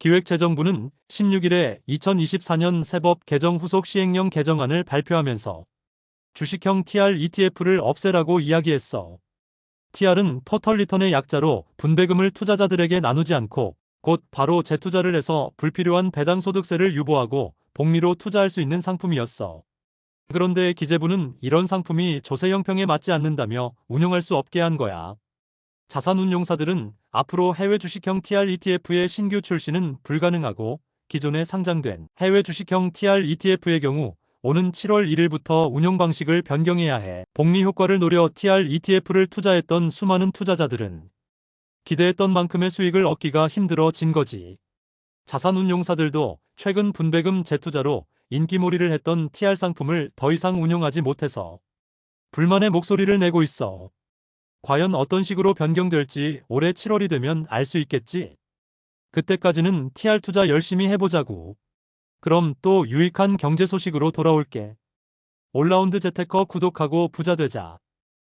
기획재정부는 16일에 2024년 세법 개정 후속 시행령 개정안을 발표하면서 주식형 TR ETF를 없애라고 이야기했어. TR은 토털 리턴의 약자로 분배금을 투자자들에게 나누지 않고 곧 바로 재투자를 해서 불필요한 배당 소득세를 유보하고 복리로 투자할 수 있는 상품이었어. 그런데 기재부는 이런 상품이 조세 형평에 맞지 않는다며 운용할 수 없게 한 거야. 자산운용사들은 앞으로 해외 주식형 TR ETF의 신규 출시는 불가능하고 기존에 상장된 해외 주식형 TR ETF의 경우 오는 7월 1일부터 운용 방식을 변경해야 해 복리 효과를 노려 TR ETF를 투자했던 수많은 투자자들은 기대했던 만큼의 수익을 얻기가 힘들어진 거지. 자산운용사들도 최근 분배금 재투자로 인기몰이를 했던 TR 상품을 더 이상 운용하지 못해서 불만의 목소리를 내고 있어. 과연 어떤 식으로 변경될지 올해 7월이 되면 알 수 있겠지. 그때까지는 TR 투자 열심히 해보자고. 그럼 또 유익한 경제 소식으로 돌아올게. 올라운드 재테커 구독하고 부자 되자.